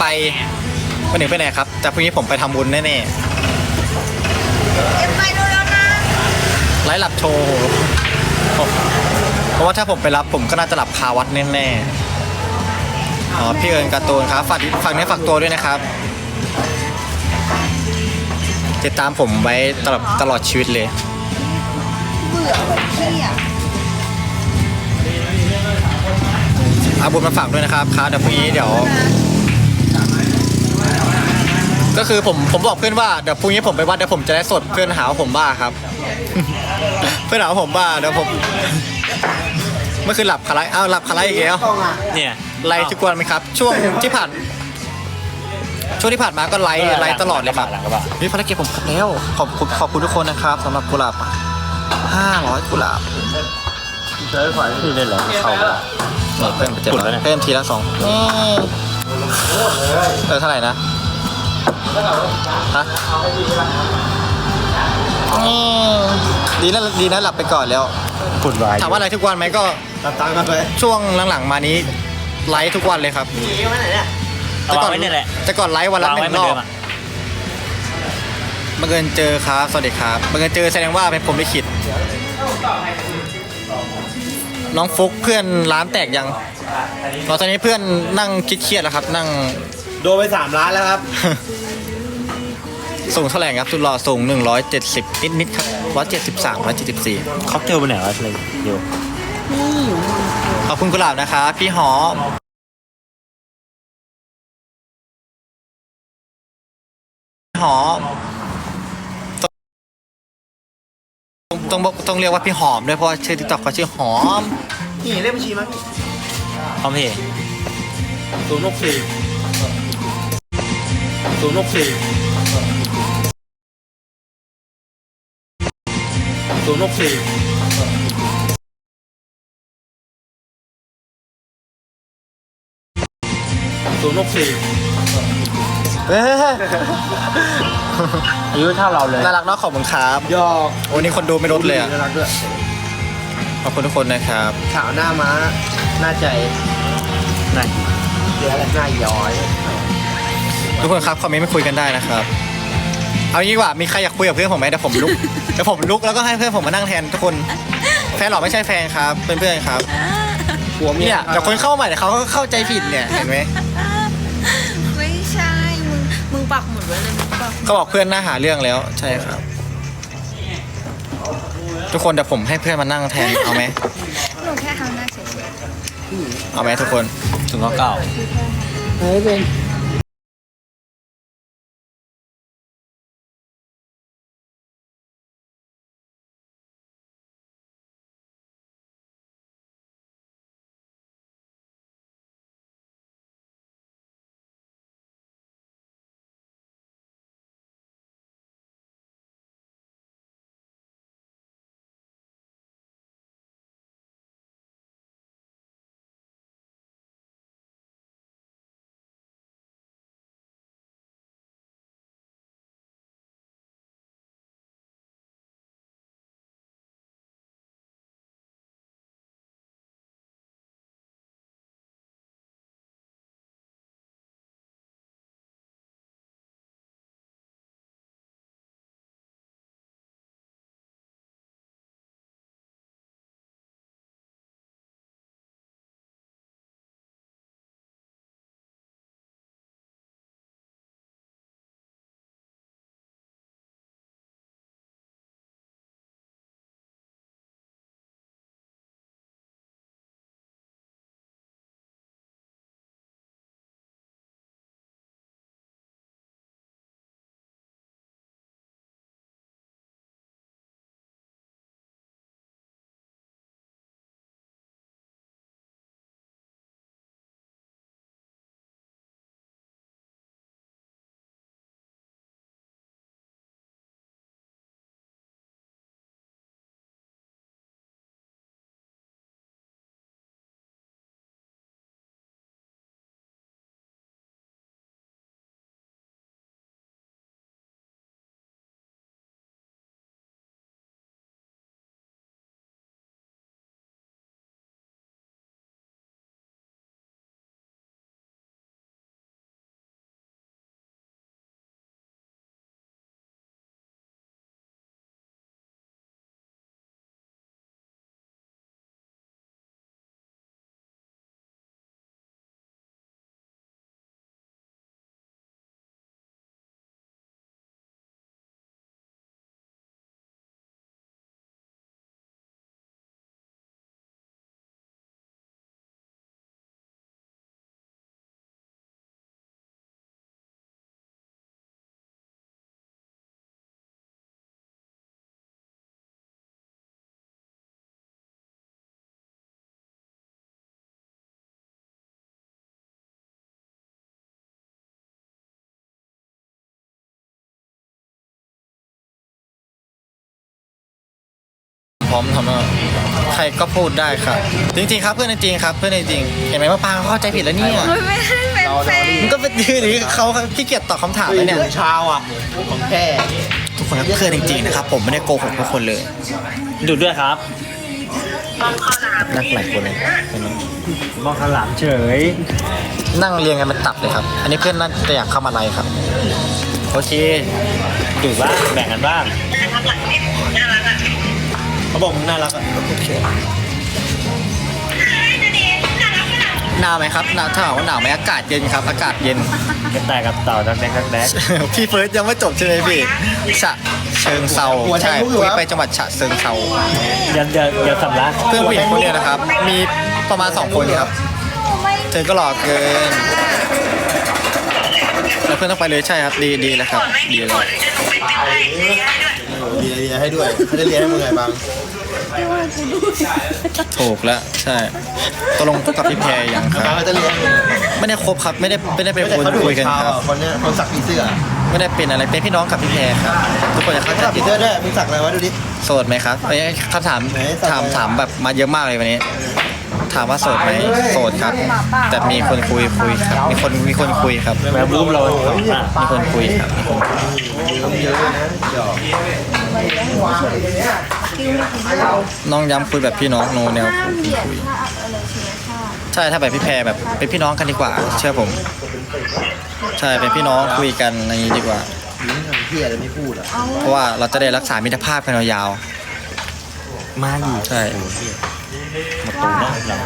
ไปวันหนึ่งไปไหนครับ แต่พรุ่งนี้ผมไปทำบุญแน่เอ็มไปดูแล้วนะๆไลฟ์หลับโชว์เพราะว่าถ้าผมไปรับผมก็น่าจะหลับคาวัดแน่ๆอ๋อพี่เอิญการ์ตูนครับฝากฝากเนื้อฝากตัวด้วยนะครับ ติดตามผมไว้ตลอดตลอดชีวิตเลย เบื่อแบบขี้อะเอาบุญมาฝากด้วยนะครับครับเดี๋ยวพรุ่งนี้เดี๋ยว ก็คือผมผมบอกเพื่อนว่าเดี๋ยวพรุ่งนี้ผมไปวัดเดี๋ยวผมจะได้สดเพื่อนหาว่าผมบ้าครับ เพื่อนหาว่าผมบ้าเดี๋ยวผมเมื่อคืนหลับคาไลอ้าวหลับคาไลอีกแล้วเนี่ยไลฟ์ทุกวันไหมครับ ช่วงที่ผ่าน ช่วงที่ผ่านมาก็ไลฟ์ไลฟ์ตลอดเลยครับหลังกระบะนี่ภารกิจผมครบแล้วขอบคุณขอบคุณทุกคนนะครับสำหรับกุหลาบห้าร้อยกุหลาบนี่ได้เหรอเข้าไปละนี่เพิ่มไปเจ็ดกดร้อแล้วยนะเพิ่มทีละสองนี่เออเท่าไหร่นะ ฮะนี่ดีนะดีนะหลับไปก่อนแล้ว กดไว้ถามว่าไลฟ์ทุกวันไหมก็ตัดตังค์กันไปช่วงหลังๆมานี้ไลฟ์ทุกวันเลยครับเอาวางไว้นี่แหละแต่ก่อนไลฟ์วันละวางหไว้นึ่งเหมืรอนอบเดิมอะบังเอิญเจอครับ สวัสดีครับบังเอิญเจอแสดงว่าเป็นผมลิขิตน้องฟุกเพื่อนร้านแตกยังเราตอนนี้เพื่อนนั่งคิดเครียดๆแล้วครับ นั่ง โดนไปสามล้านแล้วครับ สูงเท่าไหร่ครับสุดหล่อสูง 170 นิดนิดๆครับ 173 174 ค็อกเทลไปไหนวะอะไรเดี๋ยวขอบคุณกุหลาบนะครับพี่หอมหอมต้องต้องบอกต้องเรียกว่าพี่หอมด้วยเพราะว่าชื่อทิกตอกเขาชื่อหอม นี่เลขบัญชีมั้งพร้อมเพย์ศูนย์หกสี่ ศูนย์หกสี่ศูนย์หกสี่ศูนย์หกสี่เอ้ยอายุเท่าเราเลยน่ารักเนาะขอบคุณครับหยอกโอ้นี่คนดูไม่ลดเลยอะน่ารักด้วยขอบคุณทุกคนนะครับ ขาวหน้าม้าหน้าใจนั่นเดี๋ยวอะไรหน้าย้อย ทุกคนครับคอมเมนต์มาคุยกันได้นะครับเอางี้ดีกว่ามีใครอยากคุยกับเพื่อนผมไหมเดี๋ยวผมลุกเดี๋ยวผมลุกแล้วก็ให้เพื่อนผมมานั่งแทนทุกคนแฟนหรอไม่ใช่แฟนครับเป็นเพื่อนครับหัวเมีเนี่ยยเดี๋ยวคนเข้ามาใหม่เดี๋ยวเขาก็เข้าใจผิดเนี่ยเห็นไหมไม่ใช่ มึง มึงปักหมุดไว้เลย มึงปักเขาบอกเพื่อนหน้าหาเรื่องแล้วใช่ครับ ทุกคนเดี๋ยวผมให้เพื่อนมานั่งแทนเอาไหมหนูแค่ทำหน้าเฉยเอาไหมทุกคนถึงก็เก่า เฮ้ยเป็น พร้อมทำแล้วใครก็พูดได้ครับจริงๆครับเพื่อนจริงๆครับเพื่อนจริงๆเห็นไหมว่าปางเขาเข้าใจผิดแล้วเนี่ยมันไม่ได้เป็นแฟน มันก็เป็นยืนหรือเขาขี้เกียจตอบคำถามเลยเนี่ย เช้าอะของแท้ทุกคนครับเพื่อนจริงๆนะครับ ผมไม่ได้โกหกทุกคนเลย ดูดด้วยครับนักหลายคนเลยมองข้างหลังเฉย นั่งเรียงกันเป็นตับเลยครับ อันนี้เพื่อนน่าจะอยากเข้ามาในครับ โอเคดูดบ้างแบ่งกันบ้าง เขาบอกมึงน่ารักอะหนาวไหมครับหนาวถ้าถามว่าหนาวไหมอากาศเย็นครับ อากาศเย็น กระต่ายกับเต่าดักแดกดักแดก พี่เฟิร์สยังไม่จบใช่ไหมพี่ฉะเชิงเซาใช่คุยไปจังหวัดฉะเชิงเซาเดี๋ยวเดี๋ยวเดี๋ยวสำลักเพื่อนผู้หญิงคนเนี้ยนะครับ มีประมาณ2คนครับ เธอก็หล่อเกิน แล้วเพื่อนต้องไปเลยใช่ครับ ดีดีแล้วครับดีแล้วเรียนเรียนให้ด้วยเขาจะเรียนให้มึงไงบ้างถูกแล้วใช่ตกลงกับพี่แพรยังคบ้ารังบเขาจะเรียนไม่ได้คบครับ ไม่ได้ไม่ได้เป็นไม่คนเขาดูคุยกันเช้าครับ อะคนเนี้ยคนสักผีเสื้อไม่ได้เป็นอะไรเป็นพี่น้องกับพี่แพรครับ ทุกคนจะเข้าใจสักผีผิดเสื้อด้วยมึงสักอะไรวะดูดิ โสดไหมครับเอ้ยคำถามไหนสักถามอะไรถามแบบมาเยอะมากเลยวันนี้ ถามว่าโสดไหมโสดครับ แต่มีคนคุยคุยครับ มีคนมีคนคุยครับแมวรูปเราอะมีคนคุยครับมีคนทำเยอะเลยนะหยอกน้องย้ำคุยแบบพี่น้องโนแนวคุยคุยใช่ถ้าแบบพี่แพรแบบเป็นพี่น้องกันดีกว่า เชื่อผม ใช่เป็นพี่น้องคุยกันอย่างนี้ดีกว่ามึงทำเพี้ยอะไรไม่พูดอะเพราะว่าเราจะได้รักษามิตรภาพกันยาวมาอยู่ๆใช่ห มดตัวแล้วเรา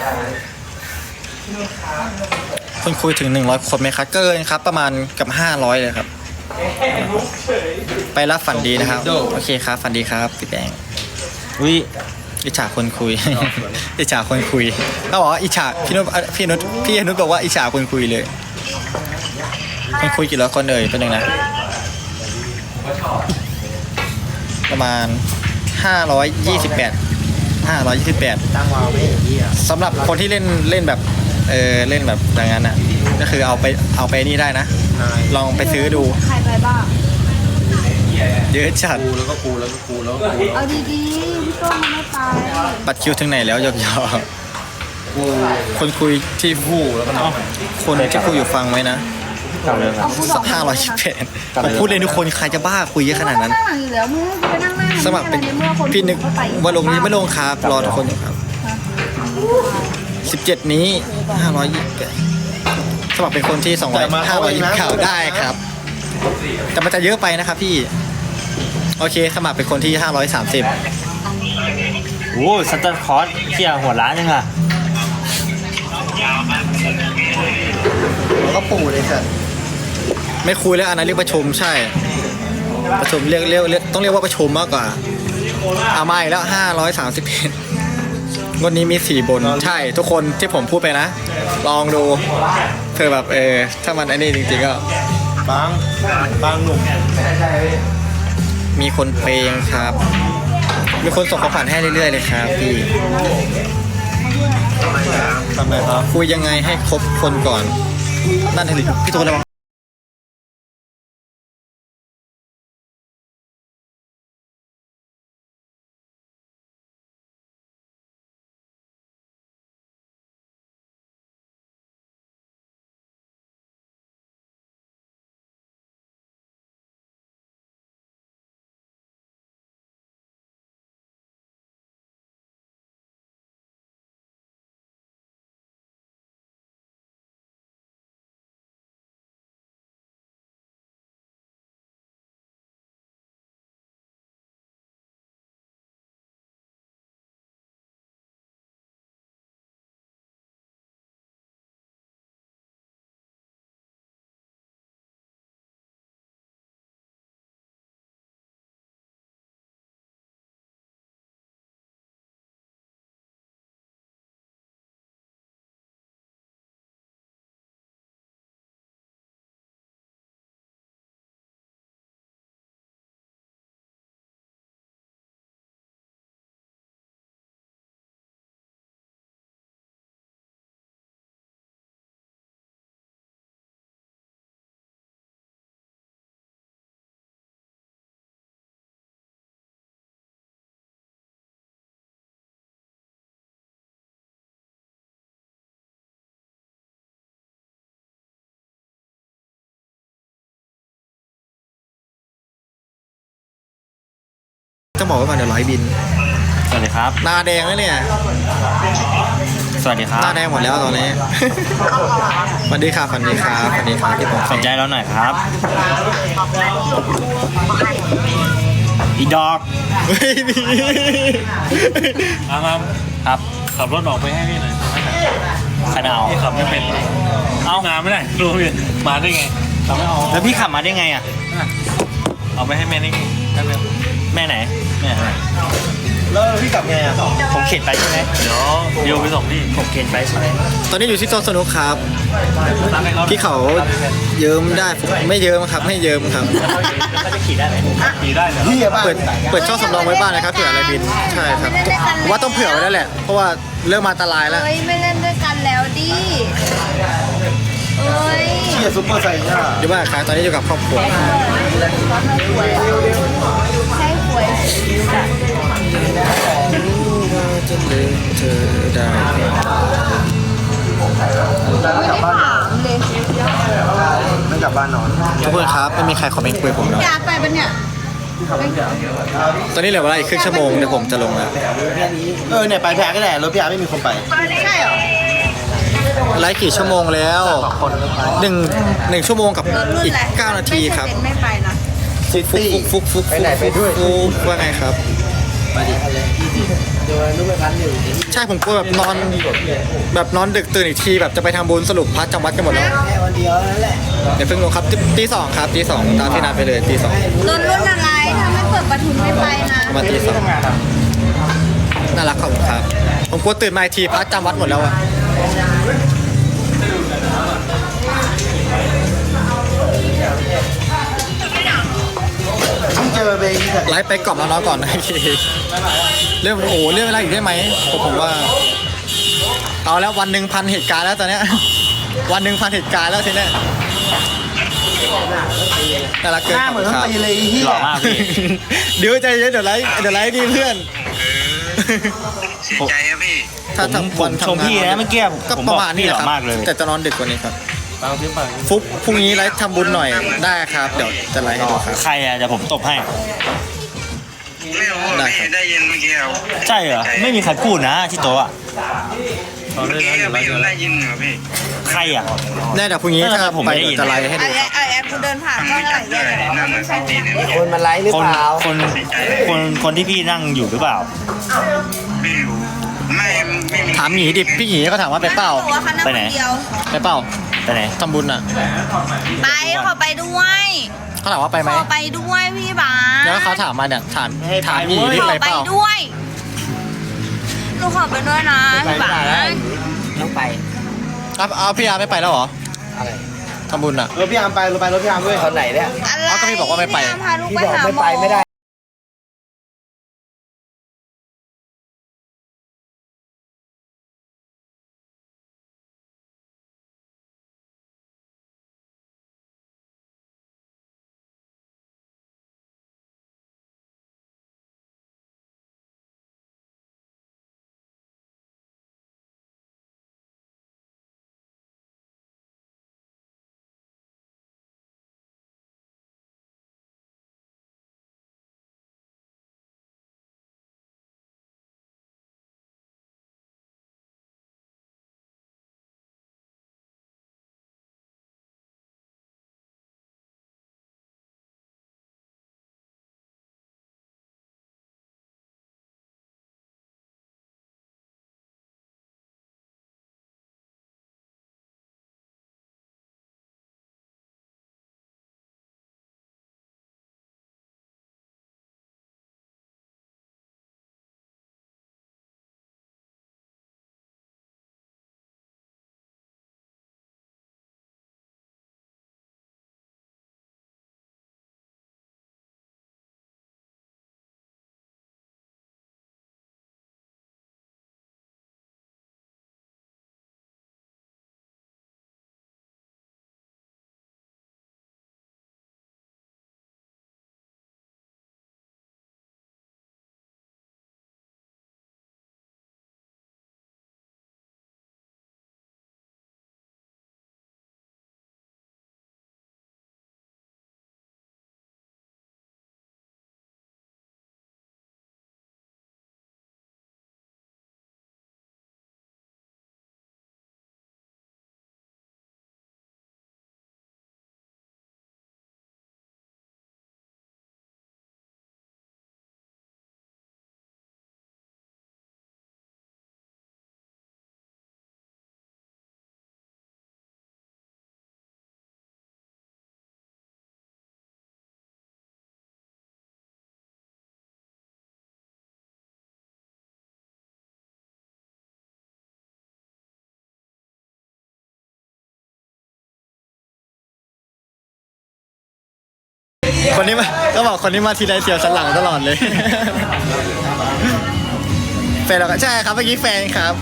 คนคุยถึง 100 คนไหมครับเกินครับ ประมาณกับ 500 เลยครับ ไปรับฝันดีนะครับ โอเคครับ ฝันดีครับพี่แบงค์อุ้ยอิจฉาคนคุย อิจฉาคนคุยเขาบอกว่าอิจฉาพี่นุชพี่นุชพี่นุชบอกว่าอิจฉาคนคุยเลยคนคุยกี่ร้อยคนเอ่ยเป็นหนึ่งนะประมาณ 528 528 ตั้งวาวไม่เห็นเหี้ยสำหรับคนที่เล่นเล่นแบบเออเล่นแบบอย่างนั้นอะก็คือเอาไปเอาไปนี่ได้นะนายลองไปซื้อดูใครไปบ้างเยอะจัดกูแล้วก็กูแล้วก็กูแล้วก็กูเอาดีๆพี่ต้นมันไม่ไปบัตรคิวถึงไหนแล้วหยอกกูๆคนคุยที่กูแล้วก็น้องคนที่คุยอยู่ฟังไว้นะ กลับเลยครับสักห้าร้อยสิบแปดผมพูดเลยทุกคนใครจะบ้าคุยเยอะขนาดนั้นนั่งหลังอยู่แล้วมึงให้กูไปนั่งหน้าสมัครเป็นใเมื่อคนพี่นึกเข้ไปว่าลงนี้ไม่ลงครับ รอทุกคนอยู่ครับสิบเจ็ดนี้ห้าร้อยยี่สิบสมัครเป็นคนที่สองร้อยห้าร้อยยี่สิบข่าวได้ครับ แต่มันจะเยอะไปนะครับพี่ โอเคสมัครเป็นคนที่ห้าร้อยสามสิบโอ้สตาร์คอร์สเที่ยหัวร้านยังอะแล้วก็ปูเลยสัตว์ ไม่คุยแล้วอันนั้นเรียกประชุมใช่ ประชุมเรียกเรียกเรียกต้องเรียกว่าประชุมมากกว่าเอามาอีกแล้วห้าร้อยสามสิบเอ็ดวันนี้มีสี่บนใช่ทุกคนที่ผมพูดไปนะ ลองดูเธอแบบเออถ้ามันไอ้นี่จริงๆก็บางบางหนุ่มมีคนเปย์ยังครับ มีคนส่งของขวัญให้เรื่อยๆเลยครับพี่ทำไมครับคุยยังไงให้ครบคนก่อน นั่นเถอะพี่ตูนระวัง ต้องบอกไว้ก่อนเดี๋ยวร้อยบิน สวัสดีครับ หน้าแดงแล้วเนี่ย สวัสดีครัหน้าบแดงหมดแล้วตอนนี้ สวัสดีครับสวัสดีครับสวัสดีครับที่ผมสนใจเราหน่อยครับ อีดอกเฮ้ยพี่อามาครับ ขับรถออกไปให้พี่หน่อยใครไม่เอาพี่ขับไม่เป็น เอางานไม่ได้รู้พี่มาได้ไงขับไม่เอาแล้วพี่ขับมาได้ไงอะ เอาไปให้แม่นี่ได้ไหมแม่ไหนแม่ไหนแล้วพี่กลับไงอะผมเข็นไปใช่ไหมเดี๋ยวเดี๋ยวไปส่งพี่ผมเข็นไปใช่ไหมตอนนี้อยู่ที่โซนสนุกครับพี่เขาเยิ้มได้ไม่เยิ้มครับไม่เยิ้มครับเขาจะขี่ได้ไหมขี่ได้เหรอพี่อะบ้านเปิดเปิดช่องสำรองไว้บ้างนะครับเผื่ออะไรบินใช่ครับผมว่าต้องเผื่อไว้แล้วแหละเพราะว่าเริ่มมาอันตรายแล้วเอ้ยไม่เล่นด้วยกันแล้วดิ เอ้ยพี่อะซุปเปอร์ไซย่าอยู่บ้านครับตอนนี้อยู่กับครอบครัวใช่หวยจะลืมเธอได้ไม่ได้ถามเลยไม่กลับบ้านนอนทุกคนครับไม่มีใครคอมเมนต์คุยกับผมแล้วอยากไปปะเนี่ยตอนนี้เหลือเวลาอีกครึ่งชั่วโมงเดี๋ยวผมจะลงแล้ว เออเนี่ยไปแพ้ก็ได้รถพี่อาไม่มีคนไป ใช่เหรอ ไลฟ์กี่ชั่วโมงแล้วหนึ่งหนึ่งชั่วโมงกับรถรุ่นอีกอะไรเก้านาทีครับ ไม่ใช่เป็นไม่ไปนะซิตี้ฟุกฟุกฟุกฟุกไปไหนไปด้วย ฟุกว่าไงครับมาดิเดี๋ยวนู้นไปพันหนึ่งใช่ผมกลัวแบบนอนแบบนอนดึกตื่นอีกทีแบบจะไปทำบุญสรุปพักจำวัดกันหมดแล้วแค่วันเดียวนั่นแหละเดี๋ยวเพิ่งลงครับตีตีสองครับตีสองตามที่นัดไปเลยตีสองรถรุ่นอะไรถ้าไม่เปิดประทุนไม่ไปนะประมาณตีสองน่ารักขอบคุณครับ ผมกลัวตื่นมาอีกทีพักจำวัดหมดแล้วอะ เพิ่งเจอเบย์ที่ไหนไลฟ์ไปกล่อมน้องๆก่อนนะพี่เรื่องโอ้โหเรื่องอะไรอีกได้ไหมผมผมว่า เอาแล้ววันหนึ่งพันเหตุการณ์แล้วตอนเนี้ยวันหนึ่งพันเหตุการณ์แล้วทีเนี้ยน่ารักเกินหน้าขอบเหมืคุอนณต้อครับงตีเลยไอ้เหี้ยหล่อมากพี่เดี๋ยวใจเย็นเดี๋ยวไลฟ์เดี๋ยวไลฟ์ดีเพื่อน เสียใจครับพี่ ถ้าผมทำผวัมนชมทำงานพี่นะเมื่อกี้ก็ผมปบอระกมาณนี้พี่แหหละล่อครับมากเลย แต่จะนอนดึกกว่านี้ครับ บางทีไปฟุกพรุ่งนี้ไลฟ์ทำบุญหน่อยได้ครับ เดี๋ยวจะไลฟ์ให้ดูครับ ใครอะเดี๋ยวผมตบให้ ไม่รู้ได้พี่ครับได้ยินเมื่อกี้เอาใช่เหรอ ไม่มีใครพูดนะที่โต๊ะอะตอนเมื่อนี้กี้นะเดี๋ยวพี่เราจะได้ยินเหรอพี่ใครอะ แน่เดี๋ยวพรุ่งนี้เออถ้าผมไปไม่ได้ยินเดี๋ยวจะไลฟ์ให้ไอดูแอไอแอกูเดินผ่านก็ไม่เท่าไหจัร่ดแยด้วยนั่นน่ะสิตีเนี่ยคนมันไลฟ์หรือคน เปล่าคน คน คนที่พี่นั่งอยู่หรือเปล่า ไม่รู้ไม่ไม่มี ถามหมีดิพี่หมีก็ถามว่าไปเปล่าบอกว่าเขานั่งไปคไหนนเดียวไปเปล่าไปไหนทำบุญอะไปขอไปด้วยเขาถามว่าไปไหขมอไปด้วยพี่บาสแล้วเขาถามมาเนี่ยถามถามหมีดิขอไปไปเปล่าด้วยหนูขอไปด้วยนะพี่บาสต้องไปเอาเอาพี่อาร์ไม่ไปแล้วเหรออะไรทำบุญอะรถพี่อาร์มไปรถไปรถพี่อาร์มด้วยตอนไหนเนี่ยอะไรเอาก็พี่บอกว่าไม่ไปพี่พาลูกพี่ไปบอกหาไม่หมไปอไม่ได้ คนนี้มาก็บอกคนนี้มาทีไรเสียวสันหลังตลอดเลย แฟนเราก็ใช่ครับเมื่อกี้แฟนครับ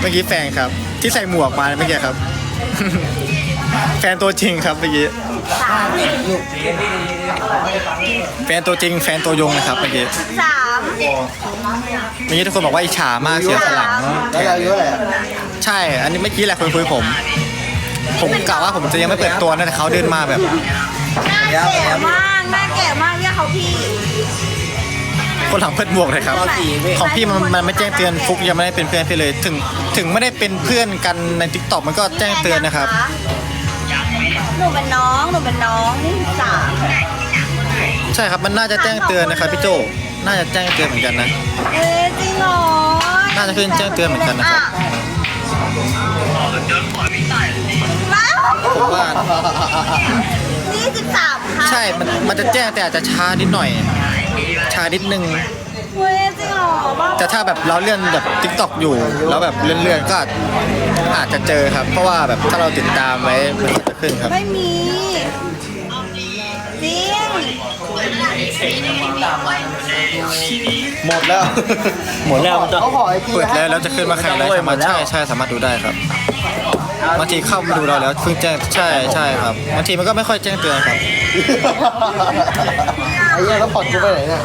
เมื่อกี้แฟนครับ ที่ใส่หมวกมาเมื่อกี้ครับ แฟนตัวจริงครับเมื่อกี้แฟนตัวจริง แฟนตัวยงนะครับเมื่อกี้สามเมื่อกี้ทุกคนบอกว่าอิจฉามากเสียสนหลัง แล้วอายุเท่าไหร่อะใช่ อันนี้เมื่อกี้แหละคุยคุยผม ผมกะว่าผมจะยังไม่เปิดตัวนะแต่เขาเดินมาแบบหน้าแก่มากหน้าแก่มากเรียกเขาพี่ คนหลังเปิดหมวกเลยครับของพี่มันมันไม่แจ้งเตือนฟุกยังไม่ได้เป็นเพื่อนพี่เลย ถึงถึงไม่ได้เป็นเพื่อนกันในทิกตอกมันก็แจ้งเตือนนะครับ หนูเป็นน้อง หนูเป็นน้องนี่สามใช่ครับมันน่าจะแจ้งเตือนนะครับพี่โจน่าจะแจ้งเตือนเหมือนกันนะ เอ๊ะจริงเหรอน่าจะขึ้นแจ้งเตือนเหมือนกันนะครับ ว้าวผมว่านี่สิบสามค่ะใช่ มันมันจะแจ้งแต่อาจจะช้านิดหน่อย ช้านิดนึงเฮ้ยจริงเหรอบ้าแต่ถ้าแบบเราเลื่อนแบบทิกตอกอยู่ แล้วแบบเลื่อนๆก็อาจอาจจะเจอครับ เพราะว่าแบบถ้าเราติดตามไว้มันก็จะขึ้นครับ ไม่มีจริงหมดแล้ว หมดแล้วมันจะ เขาขอไอจีเปิดแล้วแล้วจะขึ้นมาใครไลฟ์สามารถใช่ใช่สามารถดูได้ครับ บางทีเข้ามาดูเราแล้วเพิ่งแจ้งใช่ใช่ครับบางทีมันก็ไม่ค่อยแจ้งเตือนครับ ไอ้เหี้ยแล้วผ่อนกูไปไหนเนี่ย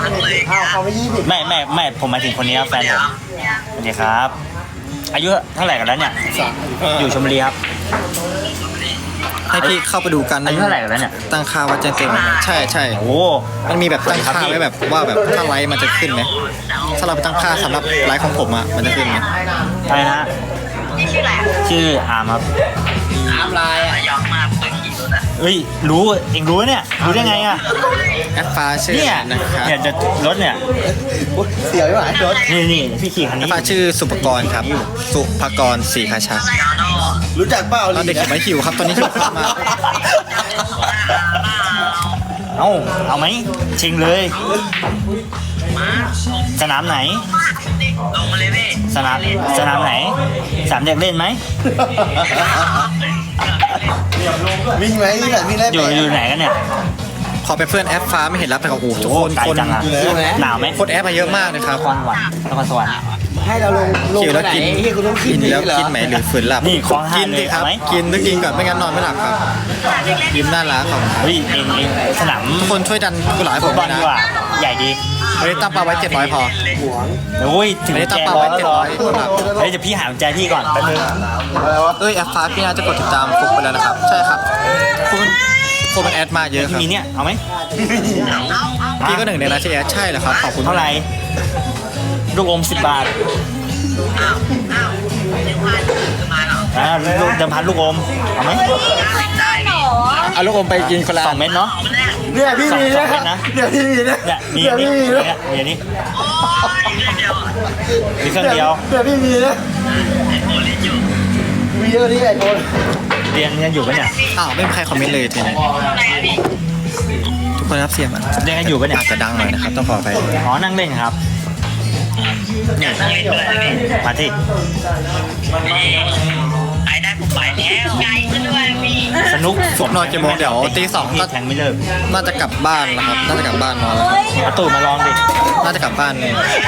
อ้าวเขาไม่ยี่สิบไม่ไม่ไม่ผมหมายถึงคนนี้ครับแฟนผมสวัสดีครับ อายุเท่าไหร่กันแล้วเนี่ยอยู่ชลบุรีครับ ให้พี่เข้าไปดูกันอายุเท่าไหร่กันแล้วเนี่ย ตั้งค่าว่าแจ้งเตือนไหมใช่ใช่โอ้มันมีแบบตั้งค่าไว้แบบว่าแบบถ้าไลฟ์มันจะขึ้นไหมถ้าเราไปตั้งค่าสำหรับไลฟ์ของผมอะมันจะขึ้นไหมอะไรนะ ชื่ออาร์มครับอาร์มไลน์อะเฮ้ยรู้เองรู้เนี่ยรู้ได้ไงอะแอปฟ้าชื่อเนี่ยนะครับเนี่ยจะรถเนี่ยอุ๊ยเสียวอยู่ไหนรถนี่นี่พี่ขี่คันแอนี้ปฟ้าชื่อสุภกรครับ สุภกรศรีคาชารู้จักเปล่าตอนเด็กเห็นไหมหิวครับ ตอนนี้หิวมากเอ้าเอาไหมชิงเลย สนามไหน สนามสนามไหนสนามเด็กเล่นไหมวิ่งไหมวิ่งไหนวิ่งได้อยู่อยู่ไหนกันเนี่ยพอเป็นเพื่อนแอปฟ้าไม่เห็นรับแต่กับโอ้โหทุกคนไกลคนจังอะหนาวไหมคนแอปมาเยอะมากเลยครับนครสวรรค์นครสวรรค์ ให้เราลงลงหิวไปแล้วไหนกินไอ้เหี้ยกูต้องขึ้กินนแล้วเหรอกินไหมหรือฝืนหลับนี่คลองห้ากินเลดิยครับเอาไหม กินต้องกินก่อนไม่งั้นนอนไม่หลับครับ ยิ้มน่ารักครับเฮ้ยเองเองสนามทุกคนช่วยดันกุหลาบให้ฟุผตมบอลนะดีกว่าใหญ่ดี วันนี้ตั้งเป้าไว้700พอโอ้ยถึงวันนี้แจตั้งเป้าร้อไว้ยแล้วเหรอ700กุหลาบเฮ้ยเดี๋ยวพี่หากุญแจพี่ก่อนแป๊บนึงอะไรวะเอ้ยแอปฟ้าพี่น่าจะกดติดตามฟุกไปแล้วนะครับ ใช่ครับฟุกมันฟุกมันแอดมาเยอะคพี่รับมีเนี่ยเอาไหมพี่ก็หนึ่งในนั้นที่แอดใช่เหรอครับขอบคุณเท่าไหร่ลูกอมสิบบาทอ่าลูกเดิมพันลูกอมเอาไหมได้เหรอเอาลูกอมไปกินคนละสองเม็ดเนาะ เนี่ยพี่มีสองนะเม็ดนะเดี๋ยวพี่มีนะเนี่ยมีเดี๋ยวนี่พี่มีนะเนี่ยมีอันนี้มีเครื่องเดียวเดี๋ยวพี่มีนะมีเยอะนี่ไอ้คนเรียนกันอยู่ปะเนี่ยอ้าวไม่มีใครคอมเมนต์เลยทีนี้ทุกคนรับเสียงอะเรียนกันอยู่ปะเนี่ยอาจจะดังหน่อยนะครับต้องขอไปอ๋อนั่งเล่นครับเนี่ยมาที่ ไปได้ผมไปแล้วไกลซะด้วยพี่ สนุกผมนอนกี่โมงเดี๋ยวตีสองก็ แทงไม่เลิกน่าจะกลับบ้านแล้วครับ น่าจะกลับบ้านนอนแล้วครับเอาตูดมาลองดิ น่าจะกลับบ้านเลย